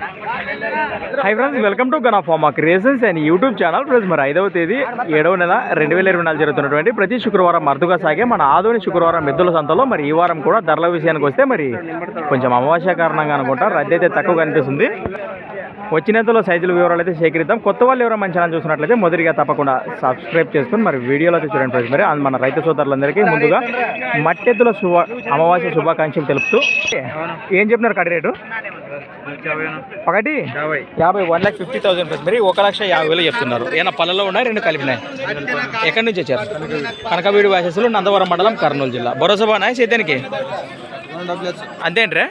Hi friends welcome to Gana pharma creations and YouTube channel friends మరి ఐదవ తేదీ ఏడవ నెల రెండు వేల ఇరవై నాలుగు జరుగుతున్నటువంటి ప్రతి శుక్రవారం అరుదుగా సాగే మన ఆదోని శుక్రవారం మెద్దుల సంతలో మరి ఈ వారం కూడా ధరల విషయానికి వస్తే మరి కొంచెం అమావాస్య కారణంగా అనుకుంటా రద్దీ అయితే తక్కువ కనిపిస్తుంది వచ్చినంతలో సైజుల వివరాలు అయితే సేకరిద్దాం. కొత్త వాళ్ళు ఎవరైనా మంచి ఛానల్ చూసినట్లయితే మొదటిగా తప్పకుండా సబ్స్క్రైబ్ చేసుకుని మరి వీడియోలో అయితే చూడండి ఫ్రెండ్స్ మరి మన రైతు సోదరులందరికీ ముందుగా మట్టెద్దుల శుభ అమావాస్య శుభాకాంక్షలు తెలుపుతూ ఏం చెప్పినారు కడి రేటు? ఒకటి? యాభై. వన్ లాక్ ఫిఫ్టీ థౌసండ్ మరి ఒక లక్ష యాభై వేలు చెప్తున్నారు. ఏమైనా పళ్ళలో ఉన్నాయి రెండు కలిపినాయి? ఎక్కడి నుంచి వచ్చారు? కనకవీడి వాసస్సులు నందవరం మండలం కర్నూలు జిల్లా. భరోసా బాగున్నాయి సేద్యానికి? అంతేంట్రా?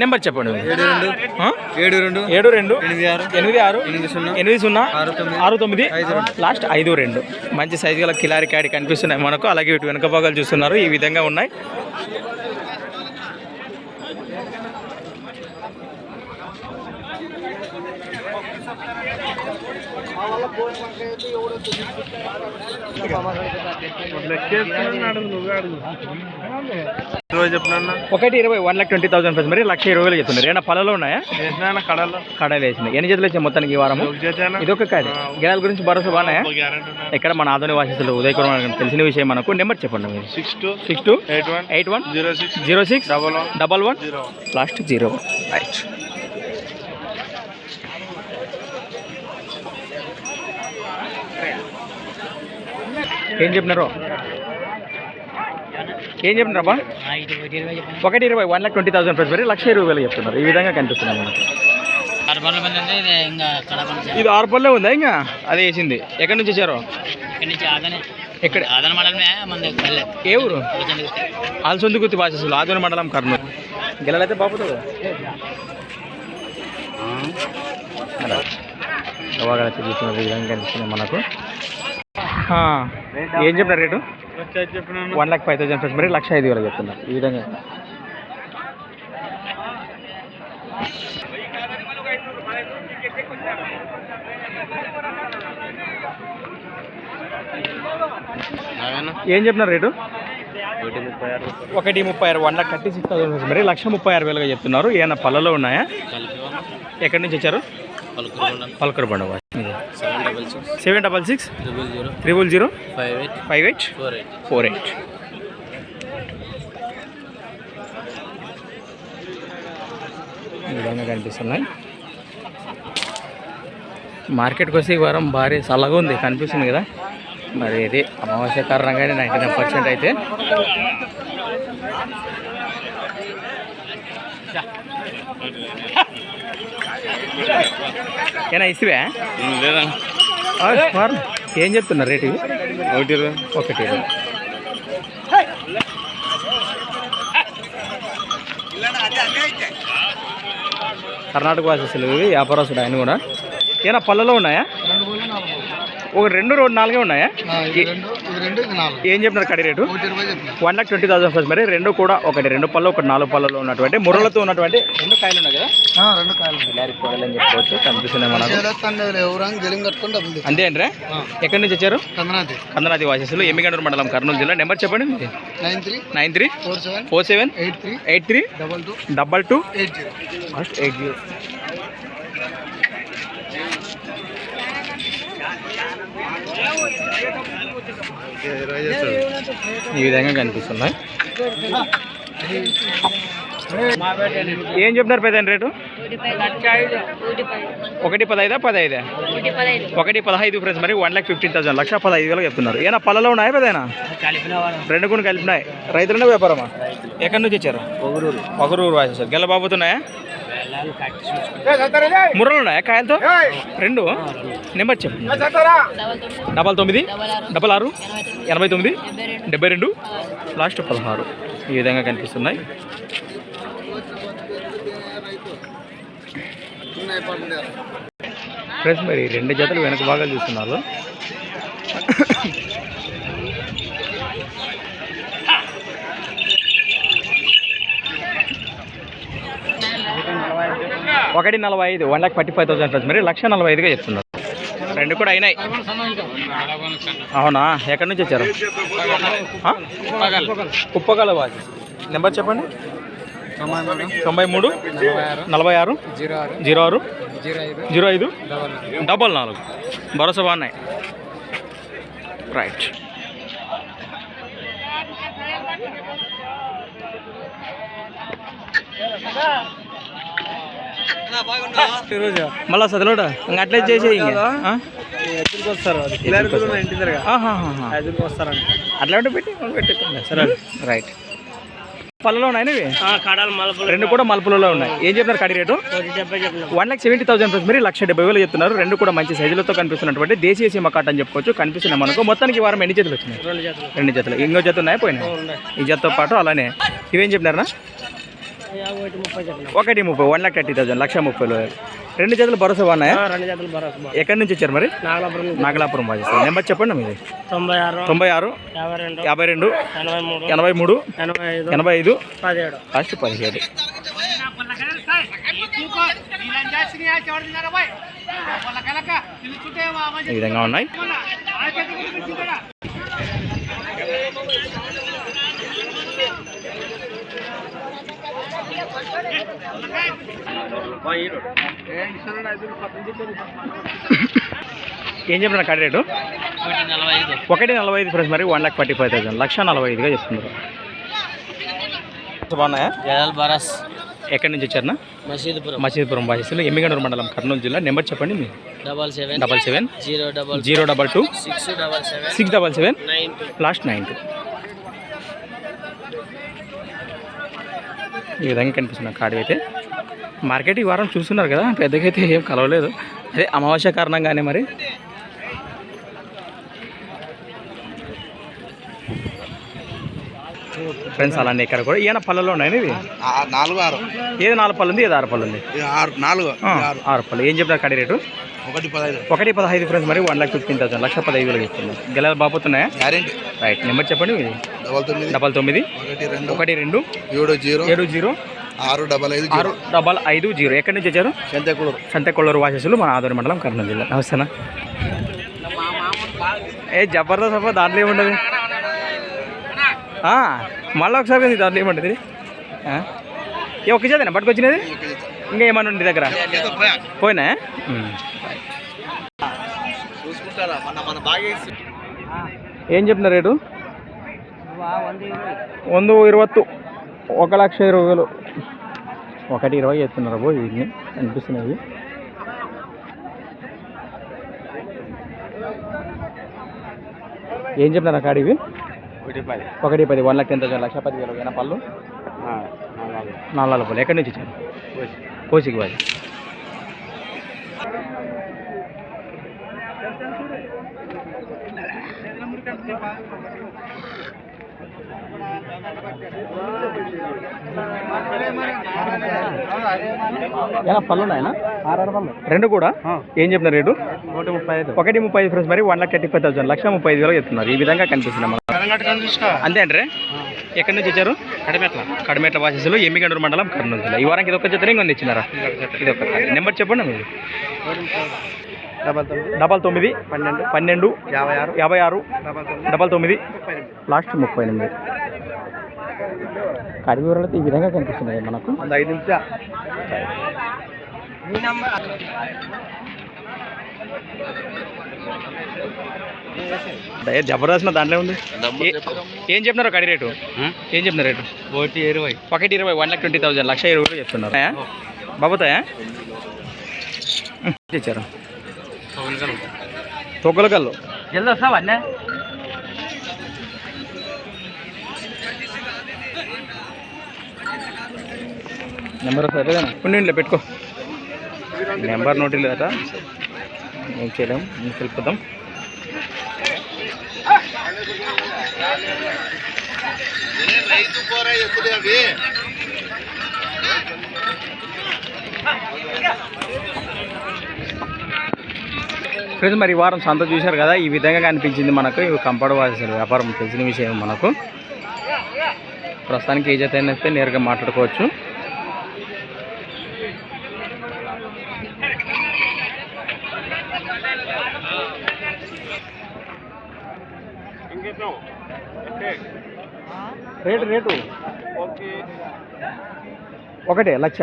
నెంబర్ చెప్పండి? ఏడు రెండు ఏడు రెండు ఎనిమిది ఆరు ఎనిమిది ఆరు ఎనిమిది సున్నా ఎనిమిది సున్నా ఆరు తొమ్మిది ఆరు తొమ్మిది లాస్ట్ ఐదు రెండు. మంచి సైజు గల కిలారి క్యాడి కనిపిస్తున్నాయి మనకు. అలాగే ఇటు వెనుక భాగాలు చూస్తున్నారు. ఈ విధంగా ఉన్నాయి. ఒకటి ఇరవై one lakh twenty thousand plus మరి లక్ష ఇరవై వేలు చెప్తున్నారు ఏమైనా పళ్ళలో ఉన్నాయా? కడలో కడాలు వేసింది. ఎన్ని జతలు వచ్చాయి మొత్తానికి ఈ వారము? ఇదొక కాడి గిరాల గురించి భరోసా బాగున్నాయా? ఇక్కడ మన ఆధునిక వాసిస్తులు ఉదయ కుమార్ తెలిసిన విషయం మనకు. నెంబర్ చెప్పండి మీరు. Six two six two eight one eight one zero six zero six double one double one zero last zero right ఏం చెప్పినారు? ఏం చెప్పినారబ్బా? ఒకటి ఇరవై one lakh twenty thousand price మరి లక్ష ఇరవై వేలు చెప్తున్నారు. ఈ విధంగా కనిపిస్తున్నాయి మనకు. ఇది ఆరు ఉందా ఇంకా? అదే వేసింది. ఎక్కడి నుంచి వచ్చారు? ఇక్కడి ఏ ఊరు. ఆల్సొంది గుర్తి భాషలు ఆదోని మండలం కర్నూలు. గెలలైతే బాపుతుంది గవాగా చూస్తున్న విధంగా కనిపిస్తుంది మనకు. ఆ, ఏం చెప్పినారు rate? One lakh five thousand plus మరి లక్ష ఐదు వేలు చెప్తున్నారు ఈ విధంగా. ఏం చెప్పినారు రేటు? ఒకటి ముప్పై ఆరు ఒకటి ముప్పై ఆరు one lakh thirty six thousand మరి లక్ష ముప్పై ఆరు వేలుగా చెప్తున్నారు. ఏమైనా పళ్ళలో ఉన్నాయా? ఎక్కడి నుంచి వచ్చారు? పలకరు బండ seven double six. Triple zero. Five eight. Five eight. Four eight. విధంగా కనిపిస్తున్నాయి. మార్కెట్కి వస్తే ఈ వారం భారీ చల్లగా ఉంది కనిపిస్తుంది కదా. మరి ఇది అమావాస్య కారణంగానే నైంటీ నైన్ పర్సెంట్ అయితే. ఏనా ఇసివే? లేదా? ఏం చెప్తున్నారు రేటు? ఒకటి ఇరవై. ఒకటి ఇరవై. కర్ణాటక వాసస్సులు ఇవి వ్యాపారస్తుడు ఆయన కూడా. ఏనా పళ్ళలో ఉన్నాయా? ఒక రెండు రెండు నాలుగే ఉన్నాయా? ఏ- చెప్పినారు కడి rate? One lakh twenty thousand first మరి రెండు కూడా ఒకటి రెండు పళ్ళు ఒకటి నాలుగు పళ్ళలో ఉన్నటువంటి ముర్రలతో ఉన్నటువంటి రెండు కాయలు ఉన్నాయి కదా? రెండు కాయలు అని చెప్పుకోవచ్చు కనిపిస్తున్నాయి మనకు. అంతే అంటే ఎక్కడి నుంచి వచ్చారు? కందనాది. వాసస్సులు ఎమ్మిగండూరు మండలం కర్నూలు జిల్లా. నెంబర్ చెప్పండి nine three nine three four seven four seven eight three eight three double two double two eight zero. First eight zero. ఈ విధంగా కనిపిస్తున్నాయి. ఏం చెప్తున్నారు పెద్ద రేటు? ఒకటి పదైదా పదైదా ఒకటి పదహైదు ఫ్రెండ్స్ మరి వన్ లాక్ ఫిఫ్టీన్ థౌసండ్ లక్ష పదహైదు వేలు చెప్తున్నారు. ఏనా పళ్ళలో ఉన్నాయా పెద్దనా రెండు కూడా కలిపినాయి. రైతులనే వ్యాపారమా? ఎక్కడి నుంచి వచ్చారు ఒకరూరు ఒకరూరు వాసేసారు గెల బాబుతున్నాయా? ముర్రలు ఉన్నాయా కాయలతో? రెండు. నెంబర్ చెప్పు. డబల్ తొమ్మిది డబల్ ఆరు ఎనభై తొమ్మిది డెబ్బై రెండు. లాస్ట్ పదహారు. ఈ విధంగా కనిపిస్తున్నాయి. ఫ్రెండ్స్ మరి రెండు జతలు వెనక భాగాలు చూస్తున్నారు. ఒకటి నలభై ఐదు one lakh forty five thousand friends మరి లక్ష నలభై ఐదుగా చెప్తున్నారు. రెండు కూడా అయినాయి. అవునా? ఎక్కడి నుంచి వచ్చారు? కుప్పగల వాసి నెంబర్ చెప్పండి. తొంభై మూడు నలభై ఆరు జీరో ఆరు జీరో ఐదు డబల్ నాలుగు. భరోసా బాగున్నాయి రైట్ మళ్ళా చదవడా? ఇంకా అట్లే చేసే అట్లా ఉంటే పెట్టి పెట్టేస్తుండే సరే రైట్. పళ్ళలో ఉన్నాయి రెండు కూడా మలుపులలో ఉన్నాయి. ఏం చెప్తున్నారు కడి rate? One lakh seventy thousand rupees. మీరు లక్ష డెబ్బై వేలు చెప్తున్నారు. రెండు కూడా మంచి సైజులతో కనిపిస్తున్నటువంటి దేశీయ సీమ కాట్ అని చెప్పుకోవచ్చు. కనిపిస్తున్నాయి మనకు. మొత్తానికి వారం ఎన్ని జతలు వచ్చినాయి? రెండు జతలు జతలు ఇంకో జత ఉన్నాయా? పోయినాయి? ఈ జతతో పాటు అలానే. ఇవేం చెప్పినారా ఒకటి ముప్పై వన్ లాక్ థర్టీ థౌసండ్ లక్ష ముప్పై వేలు. రెండు జతలు భరోసా బాగున్నాయా? రెండు జతలు భరోసా ఎక్కడి నుంచి వచ్చారు మరి? నాగలాపురం నాగలాపురం నెంబర్ చెప్పండి మీది. తొంభై ఆరు తొంభై ఆరు యాభై రెండు ఎనభై మూడు ఎనభై ఐదు. పదిహేడు. లాస్ట్ పదిహేడు. ఈ విధంగా ఉన్నాయి. ఏం చెప్పిన కడి రేటు? ఒకటి నలభై ఐదు ఫ్రెండ్స్ మరి one lakh forty five thousand. లక్ష నలభై ఐదుగా చెప్తున్నారు బాగున్నాయా? జలాల్ బరస్. ఎక్కడి నుంచి వచ్చారనా మసీదుపురం. మసీదుపురం బాధిస్తులు ఎమ్మిగనూరు మండలం కర్నూలు జిల్లా. నెంబర్ చెప్పండి మీరు double seven double seven zero double zero double two six double seven six double seven last nine two. ఈ విధంగా కనిపిస్తున్నాం కార్డు అయితే. మార్కెట్ ఈ వారం చూస్తున్నారు కదా పెద్దగా అయితే ఏం కలవలేదు. అదే అమావాస్య కారణంగానే మరి ఫ్రెండ్స్ అలానే ఇక్కడ కూడా. ఈయన పళ్ళలో ఉన్నాయి ఇవి నాలుగు ఆరు. ఏది నాలుగు పళ్ళు ఉంది ఏది ఆరు పళ్ళు ఉంది? ఆరు నాలుగు ఆరు. పళ్ళు. ఏం చెప్తారు కడి రేటు? ఒకటి పదహైదు. ఒకటి పదహైదు ఫ్రెండ్స్ మరి వన్ లాక్ ఫిఫ్టీన్ థౌసండ్ లక్ష పదహైదు వేలు చెప్తున్నారు గెలలు బాగుతున్నాయా గ్యారెంటీ. రైట్. నెంబర్ చెప్పండి డబల్ తొమ్మిది. డబల్ తొమ్మిది. ఒకటి రెండు. ఒకటి రెండు. ఏడు జీరో. ఏడు జీరో. ఆరు డబల్ ఐదు ఆరు డబల్ ఐదు జీరో. ఎక్కడి నుంచి వచ్చారు? చెంతకూరు. సంతకొల్లూరు వాసస్సులు మన ఆదోని మండలం కర్నూలు జిల్లా. నమస్తేనా? ఏ జబర్దస్త్ అబ్బా దాంట్లో ఏముండదు? మళ్ళీ ఒకసారి కదా దాంట్లో ఏముంటుంది? ఏ ఒక్క చేతనా? పట్టుకొచ్చినది? ఇంకా ఏమన్నా ఉంది దగ్గర? పోయినా? ఏం చెప్పిన రేటు? వంద ఇరవత్తు. ఒక లక్ష ఇరవై వేలు. ఒకటి ఇరవై ఎత్తున్నారు బో ఇవి కనిపిస్తున్నాయి ఏం చెప్పినారు కాడి ఇవి ఒకటి పది. ఒకటి పది వన్ లాక్ టెన్ థౌసండ్ లక్ష పది వేలు ఏనా పళ్ళు? నాలుగు పళ్ళు. ఎక్కడి నుంచి ఇచ్చారు కోసికి పది ఏనా పళ్ళు ఉన్నాయనా ఆరు పళ్ళు. రెండు కూడా? ఏం చెప్పిన రేటు? ఒకటి ముప్పై ఐదు. ఒకటి ముప్పై ఐదు ఫ్రెండ్స్ మరి one lakh thirty five thousand లక్ష ముప్పై ఐదు వేలు చెప్తున్నారు. ఈ విధంగా కనిపిస్తున్నాం అంతే అంటే ఎక్కడి నుంచి వచ్చారు? కడిమెట్ల. కడిమెట్ల వాసస్సులు ఎమ్మిగండూరు మండలం కర్నూలు జిల్లా. ఈ వారానికి ఇది ఒక జత ఇంకొంది ఇచ్చినారా? ఇది ఒక నెంబర్ చెప్పండి మీరు. డబల్ తొమ్మిది. పన్నెండు. పన్నెండు యాభై ఆరు. యాభై ఆరు డబల్ తొమ్మిది. లాస్ట్ ముప్పై ఎనిమిది. కడి వివరాలు ఈ విధంగా కనిపిస్తున్నాయి మనకు. ఐదు జబర్దస్త్ దాంట్లో ఉంది. ఏం చెప్తున్నారు కడి రేటు? ఏం చెప్తున్నారు రేటు? ఒకటి ఇరవై. ఒకటి ఇరవై వన్ లాక్ ట్వంటీ థౌసండ్ లక్ష ఇరవై చెప్తున్నారు. బాబుతాయా? తెచ్చారు తొగ్గలకల్లు జల్దీ వస్తావా నెంబర్ సరేనా ఉండి పెట్టుకో. నెంబర్ నోటి లేదట ఏం చేయలేం ఇంక వెళ్ళిపోతాం ఫ్రెండ్స్ మరి వారం సంత చూశారు కదా ఈ విధంగా కనిపించింది మనకు. ఇవి కంపడ వాసిన వ్యాపారం తెలిసిన విషయం మనకు. ప్రస్తుతానికి ఏ జత అయినా వస్తే నేరుగా మాట్లాడుకోవచ్చు. Rate rate. ఒకటే లక్ష.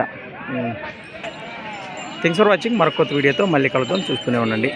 Thanks for watching. మరొక వీడియోతో మళ్ళీ కలుద్దాం. చూస్తూనే ఉండండి.